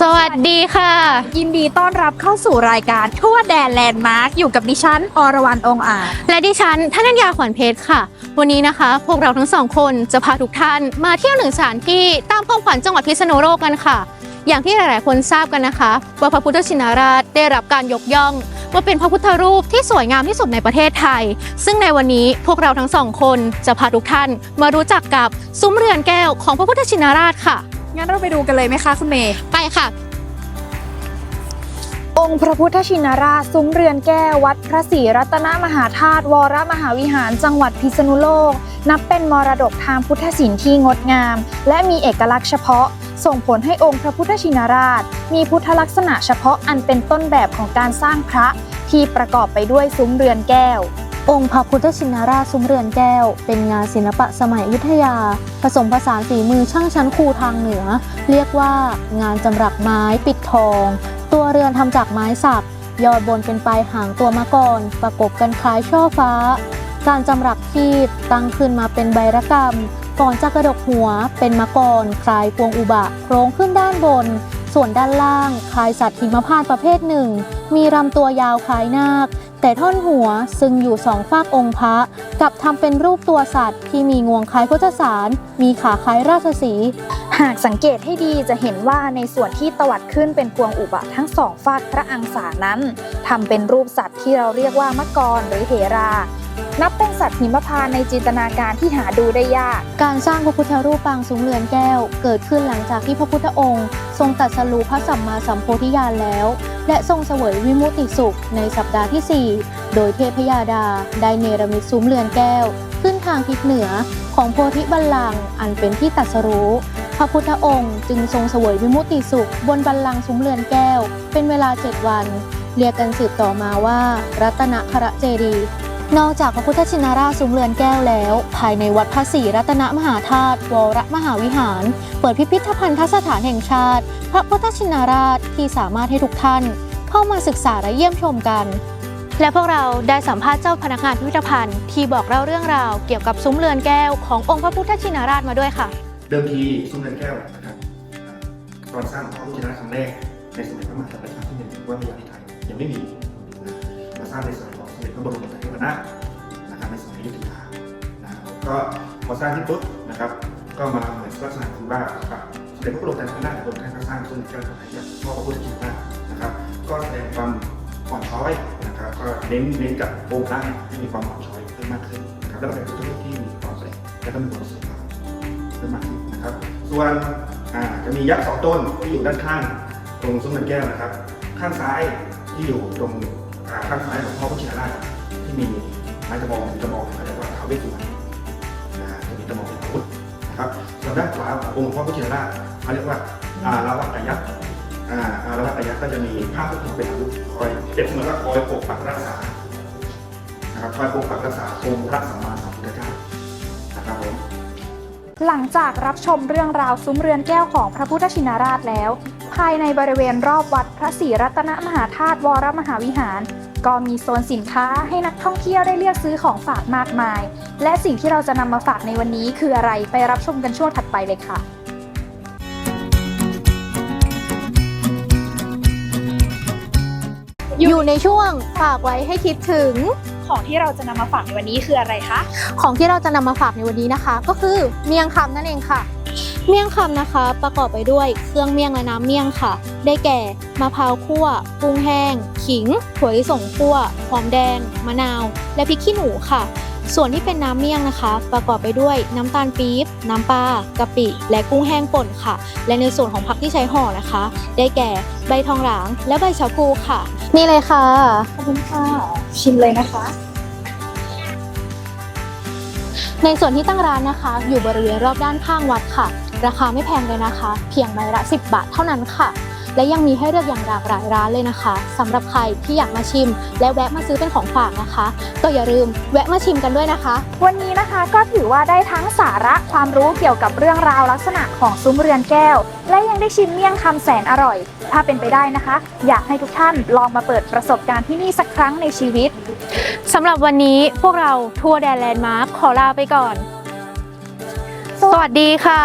สวัสดีค่ะ ยินดีต้อนรับเข้าสู่รายการทั่วแดนแลนด์มาร์คอยู่กับดิฉัน อรวรรณองค์อาจและดิฉันธนัญญาขวัญเพชรค่ะ วันนี้นะคะ พวกเราทั้งสองคนจะพาทุกท่านมาเที่ยวหนึ่งสถานที่ตามความฝันจังหวัดพิษณุโลกกันค่ะ อย่างที่หลาย ๆ คนทราบกันนะคะว่าพระพุทธชินราชได้รับการยกย่องว่าเป็นพระพุทธรูปที่สวยงามที่สุดในประเทศไทย ซึ่งในวันนี้พวกเราทั้งสองคนจะพาทุกท่านมารู้จักกับซุ้มเรือนแก้วของพระพุทธชินราชค่ะ งั้นเราไปดูกันเลยไหมคะคุณเมย์ไปค่ะ องค์พระพุทธชินราชซุ้มเรือนแก้ววัดพระศรีรัตนมหาธาตุวรมหาวิหารจังหวัดพิษณุโลก นับเป็นมรดกทางพุทธศิลป์ที่งดงาม และมีเอกลักษณ์เฉพาะ ส่งผลให้องค์พระพุทธชินราช มีพุทธลักษณะเฉพาะอันเป็นต้นแบบของการสร้างพระที่ประกอบไปด้วยซุ้มเรือนแก้ว องค์พระพุทธชินราชซุ้มเรือนแก้ว เป็นงานศิลปะสมัยอยุธยา ผสมผสานฝีมือช่างชั้นครูทางเหนือ เรียกว่างานจำรักไม้ปิดทอง ตัวเรือนทำจากไม้สักยอดบนเป็นปลายหางตัวมะกรประกบกันคล้ายช่อฟ้า การจำรักทีบตั้งขึ้นมาเป็นใบระกำก่อนจะกระดกหัวเป็นมะกรคล้ายพวงอุบะโครงขึ้นด้านบน ส่วนด้านล่างคล้ายสัตว์หิมพานต์ประเภทหนึ่ง มีลำตัวยาวคล้ายนาค แต่ท่อนหัวซึ่งอยู่สองฝากองค์พระกับทำเป็นรูปตัวสัตว์ ที่มีงวงคล้ายพุทธสาร มีขาคล้ายราชสีห์หากสังเกตให้ดีจะเห็นว่าในส่วนที่ตวัดขึ้นเป็นพวงอุบะทั้งสองฝากพระอังสานั้นทำเป็นรูปสัตว์ที่เราเรียกว่ามกรหรือเหรา นับเป็นสัตว์หิมพานในจินตนาการที่หาดูได้ยาก การสร้างพระพุทธรูปปางซุ้มเรือนแก้ว เกิดขึ้นหลังจากที่พระพุทธองค์ ทรงตัดสรู้พระสัมมาสัมโพธิญาณแล้ว และทรงเสวยวิมุตติสุขในสัปดาห์ที่ 4 โดยเทพยาดา ได้เนรมิตซุ้มเรือนแก้ว ขึ้นทางทิศเหนือของโพธิบัลลังก์อันเป็นที่ตัดสรู้พระพุทธองค์จึงทรงเสวยวิมุตติสุข บนบัลลังก์ซุ้มเรือนแก้ว เป็นเวลาเจ็ดวัน เรียกกันสืบต่อมาว่า รัตนคระเจดี นอกจากพระพุทธชินราชซุ้มเรือนแก้วแล้ว ภายในวัดพระศรีรัตนมหาธาตุวรมหาวิหาร เปิดพิพิธภัณฑสถานแห่งชาติ พระพุทธชินราชที่สามารถให้ทุกท่าน เข้ามาศึกษาและเยี่ยมชมกัน และพวกเราได้สัมภาษณ์เจ้าพนักงานพิพิธภัณฑ์ที่บอกเล่าเรื่องราวเกี่ยวกับซุ้มเรือนแก้วขององค์พระพุทธชินราชมาด้วยค่ะ เดิมทีซุ้มเรือนแก้วนะครับตอนสร้างพระพุทธชินราชครั้งแรกในสมัยพระมหากษัตริย์รัชกาลที่หนึ่งว่าพระยาธิไทยยังไม่มีมาสร้างในสมัย ด็จพระบรมศาสดานาถนะครับในสมัยอยุธยานะครับก็พอสร้างที่ปุ๊บนะครับ ก็มาเหมือนลักษณะคือว่าสมเด็จพระบรมศาสดานาถบรมท่านก็สร้างซุ้มเรือนแก้วถวายกับพ่อพระพุทธชินรานะครับ ก็แสดงความอ่อนช้อยนะครับก็เน้นเน้นกับองค์พระเนี่ยที่มีความอ่อนช้อยเพิ่มมากขึ้นนะครับแล้วก็เป็นพุทธรูปที่มีความแปลกและก็มีความสวยงามเพิ่มมากขึ้นนะครับ ส่วนจะมียักษ์สองต้นที่อยู่ด้านข้างตรงซุ้มเงินแก้วนะครับ ข้างซ้ายที่อยู่ตรง อ่าข้างซ้ายของพ่อพระชินราชที่มีไม้ตะบองตะบองเขาเรียกว่าท้าวเวสสุวรรณนะฮะจะมีตะบองเป็นอาวุธนะครับส่วนด้านขวาขององค์พ่อพระชินราชเขาเรียกว่าอาราวัตยักษ์อาอาราวัตยักษ์ก็จะมีภาพพุทธเป็นอาวุธคอยเปรียบเหมือนว่าคอยปกปักรักษานะครับคอยปกปักรักษาองค์พระสัมมามาน หลังจากรับชมเรื่องราวซุ้มเรือนแก้วของพระพุทธชินราชแล้ว ภายในบริเวณรอบวัดพระศรีรัตนมหาธาตุวรมหาวิหาร ก็มีโซนสินค้าให้นักท่องเที่ยวได้เลือกซื้อของฝากมากมาย และสิ่งที่เราจะนำมาฝากในวันนี้คืออะไรไปรับชมกันช่วงถัดไปเลยค่ะอยู่ในช่วงฝากไว้ให้คิดถึง ของที่เราจะนำมาฝากในวันนี้คืออะไรคะ ของที่เราจะนำมาฝากในวันนี้นะคะ ก็คือเมียงคำนั่นเองค่ะ เมี่ยงคำนะคะประกอบไปด้วยเครื่องเมี่ยงและน้ำเมี่ยงค่ะ ได้แก่มะพร้าวคั่วกุ้งแห้ง ขิงถั่วลิสงคั่วหอมแดง มะนาว และพริกขี้หนูค่ะ ส่วนที่เป็นน้ำเมี่ยงนะคะ ประกอบไปด้วยน้ำตาลปี๊บ น้ำปลากะปิ และกุ้งแห้งป่นค่ะ และในส่วนของผักที่ใช้ห่อนะคะ ได้แก่ใบทองหลาง และใบชะพูค่ะ นี่เลยค่ะ ขอบคุณค่ะ ชิมเลยนะคะ ในส่วนที่ตั้งร้านนะคะ อยู่บริเวณรอบด้านข้างวัดค่ะ ราคาไม่แพงเลยนะคะ เพียงใบละ 10 บาทเท่านั้นค่ะ และยังมีให้เลือกอย่างหลากหลายร้านเลยนะคะสำหรับใครที่อยากมาชิม และแวะมาซื้อเป็นของฝากนะคะ ก็อย่าลืมแวะมาชิมกันด้วยนะคะ วันนี้นะคะก็ถือว่าได้ทั้งสาระความรู้เกี่ยวกับเรื่องราวลักษณะของซุ้มเรือนแก้ว และยังได้ชิมเมี่ยงคำแสนอร่อย ถ้าเป็นไปได้นะคะ อยากให้ทุกท่านลองมาเปิดประสบการณ์ที่นี่สักครั้งในชีวิตสำหรับวันนี้พวกเราทัวร์แดนแลนด์มาร์คขอลาไปก่อน สวัสดีค่ะ